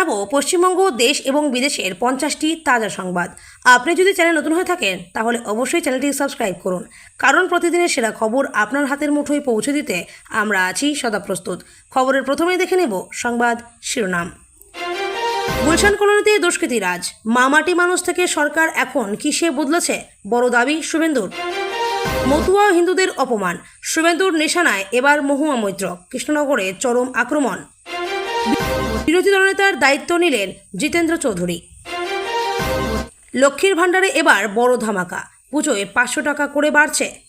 জানাব পশ্চিমবঙ্গ, দেশ এবং বিদেশের পঞ্চাশটি তাজা সংবাদ। আপনি যদি চ্যানেল নতুন হয়ে থাকেন, তাহলে অবশ্যই চ্যানেলটি সাবস্ক্রাইব করুন। কারণ প্রতিদিনের সেরা খবর আপনার হাতের মুঠোয় পৌঁছে দিতে আমরা আছি সদা প্রস্তুত। খবরের প্রথমেই দেখে নেব সংবাদ শিরোনাম। গুলশান কলোনিতে দুষ্কৃতী রাজ। মামাটি মানুষ থেকে সরকার এখন কিসে বদলেছে? বড় দাবি শুভেন্দুর। মতুয়া হিন্দুদের অপমান। শুভেন্দুর নিশানায় এবার মহুয়া মৈত্র। কৃষ্ণনগরে চরম আক্রমণ। বিরোধী দলনেতার দায়িত্ব নিলেন জিতেন্দ্র চৌধুরী। লক্ষ্মীর ভাণ্ডারে এবার বড় ধামাকা। পুজোয় পাঁচশো টাকা করে বাড়ছে।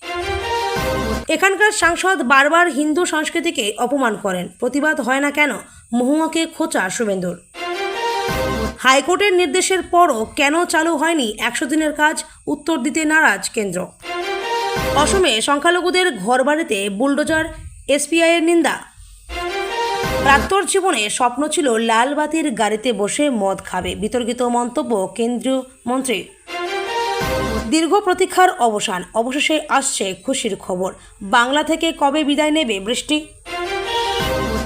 এখানকার সাংসদ বারবার হিন্দু সংস্কৃতিকে অপমান করেন। প্রতিবাদ হয় না কেন? মহুয়াকে খোঁচা শুভেন্দুর। হাইকোর্টের নির্দেশের পরও কেন চালু হয়নি একশো দিনের কাজ? উত্তর দিতে নারাজ কেন্দ্র। অসমে সংখ্যালঘুদের ঘরবাড়িতে বুলডোজার, এসপিআইয়ের নিন্দা। প্রাক্তর জীবনে স্বপ্ন ছিল লাল বাতির গাড়িতে বসে মদ খাবে। বিতর্কিত মন্তব্য কেন্দ্রীয় মন্ত্রী। দীর্ঘ প্রতীক্ষার অবসান। অবশেষে আসছে খুশির খবর। বাংলা থেকে কবে বিদায় নেবে বৃষ্টি?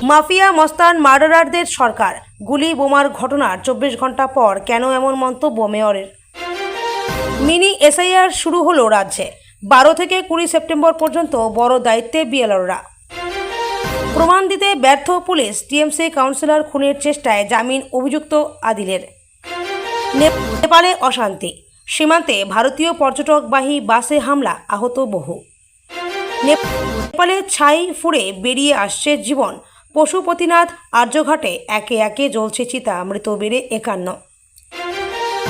মাফিয়া, মস্তান মার্ডারারদের সরকার। গুলি বোমার ঘটনার চব্বিশ ঘণ্টা পর কেন এমন মন্তব্য মেয়রের? মিনি এসআইআর শুরু হলো রাজ্যে। বারো থেকে কুড়ি সেপ্টেম্বর পর্যন্ত বড় দায়িত্বে বিএলআররা প্রমাণ দিতে ব্যর্থ পুলিশ টিএমসি কাউন্সিলর খুনের চেষ্টায় জামিন অভিযুক্ত আদিলের। নেপালে অশান্তি। সীমান্তে ভারতীয় পর্যটকবাহী বাসে হামলা, আহত বহু। নেপালে ছাই ফুড়ে বেরিয়ে আসছে জীবন। পশুপতিনাথ আর্যঘাটে একে একে জ্বলছে চিতা, মৃত বেড়ে একান্ন।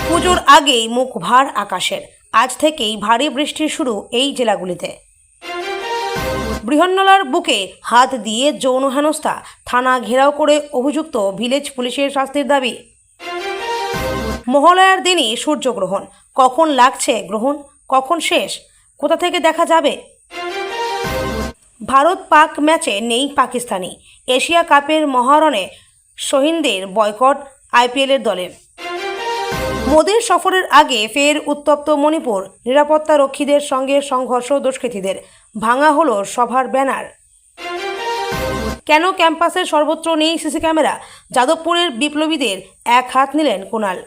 পুজোর আগেই মুখ ভার আকাশের। আজ থেকেই ভারী বৃষ্টি শুরু এই জেলাগুলিতে। বৃহন্নলার বুকে হাত দিয়ে যৌন হেনস্থা, থানা ঘেরাও করে অভিযুক্ত ভিলেজ পুলিশের শাস্তির দাবি। মহালয়ার দিনই সূর্যগ্রহণ। কখন লাগছে গ্রহণ? কখন শেষ? কোথা থেকে দেখা যাবে? ভারত পাক ম্যাচে নেই পাকিস্তানি। এশিয়া কাপের মহারণে শহীনদের বয়কট আইপিএলের দলের মোদীর সফরের আগে ফের উত্তপ্ত মণিপুর নিরাপত্তা রক্ষীদের সঙ্গে সংঘর্ষ দুষ্কৃতীদের। ভাঙা হলো সভার ব্যানার। কেন ক্যাম্পাসের সর্বত্র নেই সিসি ক্যামেরা? যাদবপুরের বিপ্লবীদের এক হাত নিলেন কুণাল।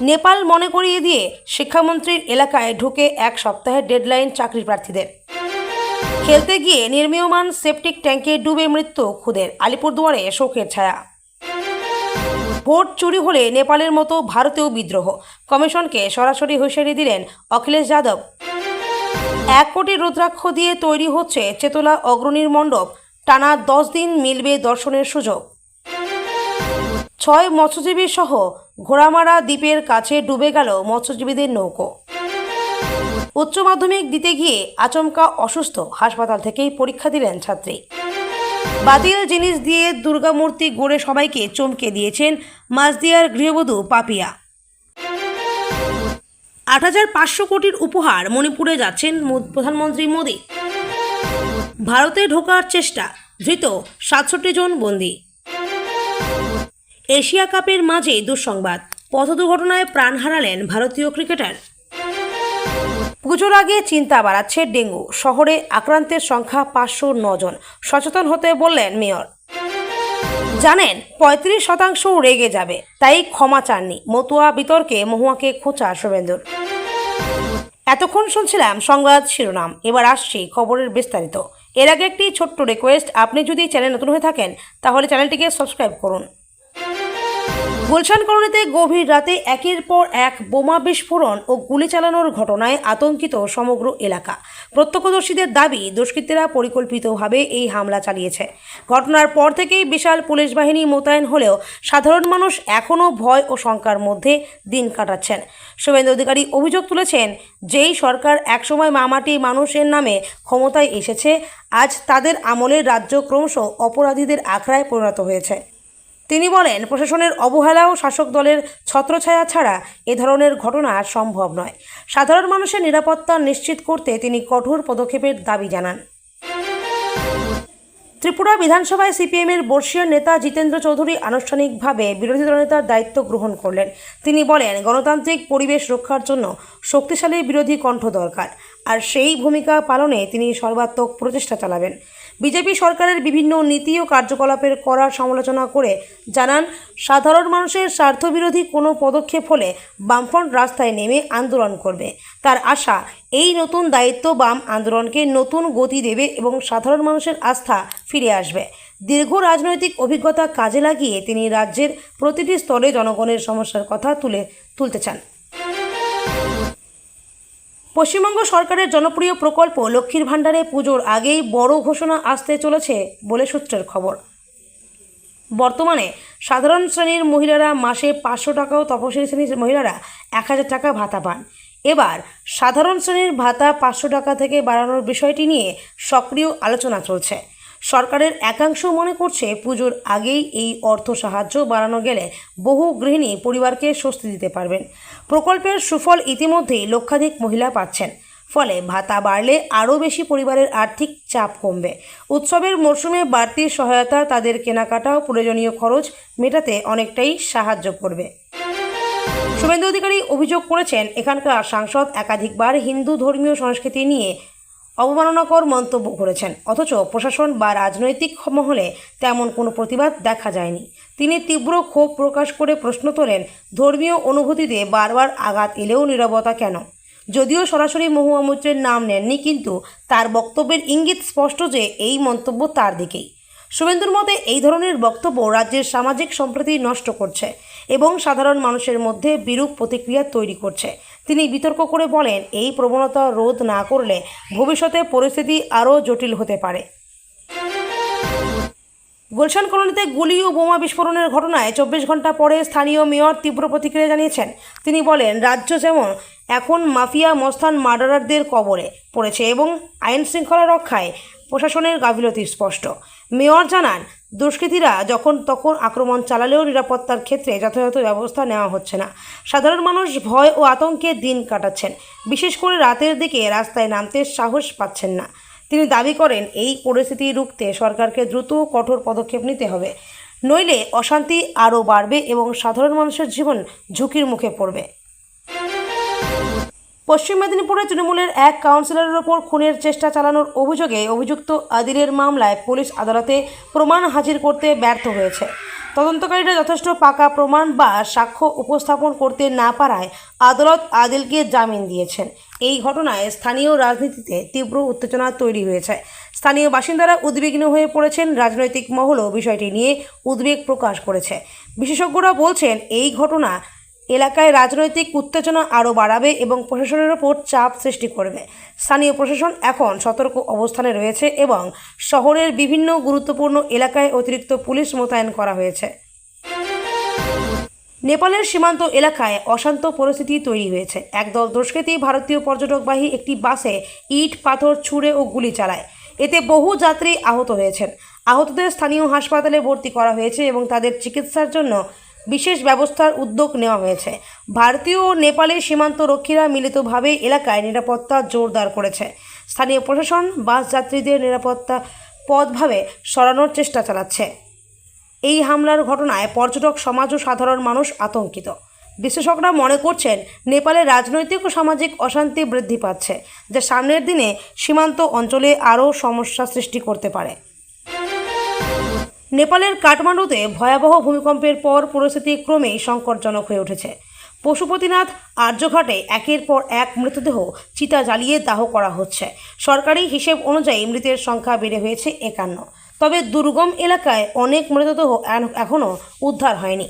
নেপাল মনে করিয়ে দিয়ে শিক্ষামন্ত্রীর এলাকায় ঢুকে এক সপ্তাহের ডেডলাইন চাকরি প্রার্থীদের। খেলতে গিয়ে নির্মীয়মান সেপটিক ট্যাঙ্কে ডুবে মৃত্যু খুদের, আলিপুরদুয়ারে শোকের ছায়া। ভোট চুরি হলে নেপালের মতো ভারতেও বিদ্রোহ। কমিশনকে সরাসরি হুঁশিয়ারি দিলেন অখিলেশ যাদব। এক কোটি রুদ্রাক্ষ দিয়ে তৈরি হচ্ছে চেতলা অগ্রণীর মণ্ডপ। টানা দশ দিন মিলবে দর্শনের সুযোগ। ছয় মৎস্যজীবী সহ ঘোড়ামারা দ্বীপের কাছে ডুবে গেল মৎস্যজীবীদের নৌকো। উচ্চ মাধ্যমিক দিতে গিয়ে আচমকা অসুস্থ হাসপাতাল থেকেই পরীক্ষা দিলেন ছাত্রী। বাতিল জিনিস দিয়ে দুর্গামূর্তি গড়ে সবাইকে চমকে দিয়েছেন মাসদিয়ার গৃহবধূ পাপিয়া। আট হাজার পাঁচশো কোটির উপহার মণিপুরে যাচ্ছেন প্রধানমন্ত্রী মোদী। ভারতে ঢোকার চেষ্টা, ধৃত সাতষট্টি জন বন্দী। এশিয়া কাপের মাঝে দুঃসংবাদ, পথ দুর্ঘটনায় প্রাণ হারালেন ভারতীয় ক্রিকেটার। পুজোর আগে চিন্তা বাড়াচ্ছে ডেঙ্গু, শহরে আক্রান্তের সংখ্যা পাঁচশো জন সচেতন হতে বললেন মেয়র। জানেন, পঁয়ত্রিশ শতাংশ রেগে যাবে, তাই ক্ষমা চাননি। মতুয়া বিতর্কে মহুয়াকে খোঁচা শুভেন্দুর। এতক্ষণ শুনছিলাম সংবাদ শিরোনাম, এবার আসছি খবরের বিস্তারিত। এর আগে একটি ছোট্ট রিকোয়েস্ট আপনি যদি চ্যানেল নতুন হয়ে থাকেন, তাহলে চ্যানেলটিকে সাবস্ক্রাইব করুন। গুলশান কলোনিতে গভীর রাতে একের পর এক বোমা বিস্ফোরণ ও গুলি চালানোর ঘটনায় আতঙ্কিত সমগ্র এলাকা। প্রত্যক্ষদর্শীদের দাবি, দুষ্কৃতীরা পরিকল্পিতভাবে এই হামলা চালিয়েছে। ঘটনার পর থেকেই বিশাল পুলিশ বাহিনী মোতায়েন হলেও সাধারণ মানুষ এখনও ভয় ও শঙ্কার মধ্যে দিন কাটাচ্ছেন। শুভেন্দু অধিকারী অভিযোগ তুলেছেন, যেই সরকার একসময় মামাটি মানুষের নামে ক্ষমতায় এসেছে, আজ তাদের আমলের রাজ্য ক্রমশ অপরাধীদের আখড়ায় পরিণত হয়েছে। তিনি বলেন, প্রশাসনের অবহেলা ও শাসক দলের ছত্রছায়া ছাড়া এ ধরনের ঘটনা সম্ভব নয়। সাধারণ মানুষের নিরাপত্তা নিশ্চিত করতে তিনি কঠোর পদক্ষেপের দাবি জানান। ত্রিপুরা বিধানসভায় সিপিএমের বর্ষীয় নেতা জিতেন্দ্র চৌধুরী আনুষ্ঠানিকভাবে বিরোধী দলনেতার দায়িত্ব গ্রহণ করলেন। তিনি বলেন, গণতান্ত্রিক পরিবেশ রক্ষার জন্য শক্তিশালী বিরোধী কণ্ঠ দরকার, আর সেই ভূমিকা পালনে তিনি সর্বাত্মক প্রচেষ্টা চালাবেন। বিজেপি সরকারের বিভিন্ন নীতি ও কার্যকলাপের করার সমালোচনা করে জানান, সাধারণ মানুষের স্বার্থবিরোধী কোনো পদক্ষেপ হলে বামফ্রন্ট রাস্তায় নেমে আন্দোলন করবে। তার আশা, এই নতুন দায়িত্ব বাম আন্দোলনকে নতুন গতি দেবে এবং সাধারণ মানুষের আস্থা ফিরে আসবে। দীর্ঘ রাজনৈতিক অভিজ্ঞতা কাজে লাগিয়ে তিনি রাজ্যের প্রতিটি স্তরে জনগণের সমস্যার কথা তুলে, তুলতে চান। পশ্চিমবঙ্গ সরকারের জনপ্রিয় প্রকল্প লক্ষ্মীর ভাণ্ডারে পুজোর আগেই বড় ঘোষণা আসতে চলেছে বলে সূত্রের খবর। বর্তমানে সাধারণ শ্রেণির মহিলারা মাসে পাঁচশো টাকা ও তপশিলি শ্রেণির মহিলারা এক হাজার টাকা ভাতা পান। এবার সাধারণ শ্রেণির ভাতা পাঁচশো টাকা থেকে বাড়ানোর বিষয়টি নিয়ে সক্রিয় আলোচনা চলছে। সরকারের একাংশ মনে করছে পুজোর আগেই এই অর্থ সাহায্য বাড়ানো গেলে বহু গৃহিণী পরিবারকে স্বস্তি দিতে পারবেন। প্রকল্পের সুফল ইতিমধ্যেই লক্ষাধিক মহিলা পাচ্ছেন। ফলে ভাতা বাড়লে আরও বেশি পরিবারের আর্থিক চাপ কমবে। উৎসবের মরশুমে বাড়তি সহায়তা তাদের কেনাকাটা ও প্রয়োজনীয় খরচ মেটাতে অনেকটাই সাহায্য করবে। শুভেন্দু অধিকারী অভিযোগ করেছেন, এখানকার সাংসদ একাধিকবার হিন্দু ধর্মীয় সংস্কৃতি নিয়ে অবমাননাকর মন্তব্য করেছেন। অথচ প্রশাসন বা রাজনৈতিক মহলে তেমন কোনো প্রতিবাদ দেখা যায়নি। তিনি তীব্র ক্ষোভ প্রকাশ করে প্রশ্ন তোলেন, ধর্মীয় অনুভূতিতে বারবার আঘাত এলেও নীরবতা কেন? যদিও সরাসরি মহুয়া মৈত্রের নাম নেননি, কিন্তু তার বক্তব্যের ইঙ্গিত স্পষ্ট যে এই মন্তব্য তার দিকেই। শুভেন্দুর মতে এই ধরনের বক্তব্য রাজ্যের সামাজিক সম্প্রীতি নষ্ট করছে। এবং সাধারণ মানুষের মধ্যে বিরূপ প্রতিক্রিয়া তৈরি করছে। তিনি বিতর্ক করে বলেন, এই প্রবণতা রোধ না করলে ভবিষ্যতে পরিস্থিতি আরও জটিল হতে পারে। গুলশান কলোনিতে গুলি ও বোমা বিস্ফোরণের ঘটনায় চব্বিশ ঘণ্টা পরে স্থানীয় মেয়র তীব্র প্রতিক্রিয়া জানিয়েছেন। তিনি বলেন, রাজ্য যেমন এখন মাফিয়া মস্তান মার্ডারারদের কবলে পড়েছে এবং আইন শৃঙ্খলা রক্ষায় প্রশাসনের গাফিলতি স্পষ্ট। মেয়র জানান দুষ্কৃতীরা যখন তখন আক্রমণ চালালেও নিরাপত্তার ক্ষেত্রে যথাযথ ব্যবস্থা নেওয়া হচ্ছে না। সাধারণ মানুষ ভয় ও আতঙ্কে দিন কাটাচ্ছেন। বিশেষ করে রাতের দিকে রাস্তায় নামতে সাহস পাচ্ছেন না। তিনি দাবি করেন, এই পরিস্থিতি রুখতে সরকারকে দ্রুত কঠোর পদক্ষেপ নিতে হবে। নইলে অশান্তি আরও বাড়বে এবং সাধারণ মানুষের জীবন ঝুঁকির মুখে পড়বে। পশ্চিম মেদিনীপুরে তৃণমূলের এক কাউন্সিলরের ওপর খুনের চেষ্টা চালানোর অভিযোগে অভিযুক্ত আদিলের মামলায় পুলিশ আদালতে প্রমাণ হাজির করতে ব্যর্থ হয়েছে। তদন্তকারীরা যথেষ্ট পাকা প্রমাণ বা সাক্ষ্য উপস্থাপন করতে না পারায় আদালত আদিলকে জামিন দিয়েছেন। এই ঘটনায় স্থানীয় রাজনীতিতে তীব্র উত্তেজনা তৈরি হয়েছে। স্থানীয় বাসিন্দারা উদ্বিগ্ন হয়ে পড়েছেন। রাজনৈতিক মহলও বিষয়টি নিয়ে উদ্বেগ প্রকাশ করেছে। বিশেষজ্ঞরা বলছেন, এই ঘটনা এলাকায় রাজনৈতিক উত্তেজনা আরও বাড়াবে এবং প্রশাসনের ওপর চাপ সৃষ্টি করবে। স্থানীয় প্রশাসন এখন সতর্ক অবস্থানে রয়েছে এবং শহরের বিভিন্ন গুরুত্বপূর্ণ এলাকায় অতিরিক্ত পুলিশ মোতায়েন করা হয়েছে। নেপালের সীমান্ত এলাকায় অশান্ত পরিস্থিতি তৈরি হয়েছে। একদল দুষ্কৃতী ভারতীয় পর্যটকবাহী একটি বাসে ইট, পাথর, ছুঁড়ে ও গুলি চালায়। এতে বহু যাত্রী আহত হয়েছেন। আহতদের স্থানীয় হাসপাতালে ভর্তি করা হয়েছে এবং তাদের চিকিৎসার জন্য বিশেষ ব্যবস্থার উদ্যোগ নেওয়া হয়েছে। ভারতীয় ও নেপালের সীমান্ত রক্ষীরা মিলিতভাবে এলাকায় নিরাপত্তা জোরদার করেছে। স্থানীয় প্রশাসন বাস যাত্রীদের নিরাপত্তা পথভাবে সরানোর চেষ্টা চালাচ্ছে। এই হামলার ঘটনায় পর্যটক, সমাজ ও সাধারণ মানুষ আতঙ্কিত। বিশেষজ্ঞরা মনে করছেন, নেপালে রাজনৈতিক ও সামাজিক অশান্তি বৃদ্ধি পাচ্ছে, যা সামনের দিনে সীমান্ত অঞ্চলে আরও সমস্যা সৃষ্টি করতে পারে। নেপালের কাঠমান্ডুতে ভয়াবহ ভূমিকম্পের পর পরিস্থিতি ক্রমেই সংকটজনক হয়ে উঠেছে। পশুপতিনাথ আর্যঘাটে একের পর এক মৃতদেহ চিতা জ্বালিয়ে দাহ করা হচ্ছে। সরকারি হিসেব অনুযায়ী মৃতের সংখ্যা বেড়ে হয়েছে একান্ন। তবে দুর্গম এলাকায় অনেক মৃতদেহ এখনও উদ্ধার হয়নি।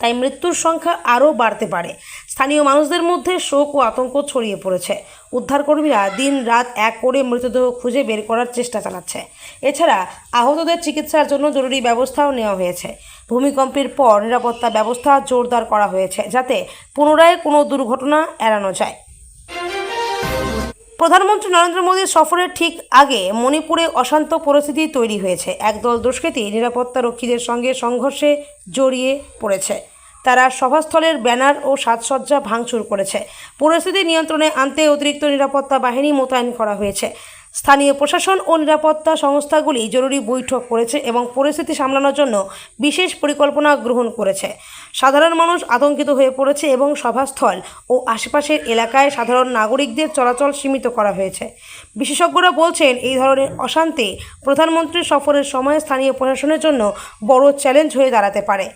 তাই মৃত্যুর সংখ্যা আরও বাড়তে পারে। স্থানীয় মানুষদের মধ্যে শোক ও আতঙ্ক ছড়িয়ে পড়েছে। উদ্ধারকর্মীরা দিন রাত এক করে মৃতদেহ খুঁজে বের করার চেষ্টা চালাচ্ছে। এছাড়া আহতদের চিকিৎসার জন্য জরুরি ব্যবস্থাও নেওয়া হয়েছে। ভূমিকম্পের পর নিরাপত্তা ব্যবস্থা জোরদার করা হয়েছে যাতে পুনরায় কোনো দুর্ঘটনা এড়ানো যায়। প্রধানমন্ত্রী নরেন্দ্র মোদীর সফরের ঠিক আগে মণিপুরে অশান্ত পরিস্থিতি তৈরি হয়েছে। একদল দুষ্কৃতী নিরাপত্তা রক্ষীদের সঙ্গে সংঘর্ষে জড়িয়ে পড়েছে। তারা সভাস্থলের ব্যানার ও সাজসজ্জা ভাঙচুর করেছে। পরিস্থিতি নিয়ন্ত্রণে আনতে অতিরিক্ত নিরাপত্তা বাহিনী মোতায়েন করা হয়েছে। স্থানীয় প্রশাসন ও নিরাপত্তা সংস্থাগুলি জরুরি বৈঠক করেছে এবং পরিস্থিতি সামলানোর জন্য বিশেষ পরিকল্পনা গ্রহণ করেছে। সাধারণ মানুষ আতঙ্কিত হয়ে পড়েছে এবং সভাস্থল ও আশেপাশের এলাকায় সাধারণ নাগরিকদের চলাচল সীমিত করা হয়েছে। বিশেষজ্ঞরা বলছেন, এই ধরনের অশান্তি প্রধানমন্ত্রীর সফরের সময় স্থানীয় প্রশাসনের জন্য বড় চ্যালেঞ্জ হয়ে দাঁড়াতে পারে।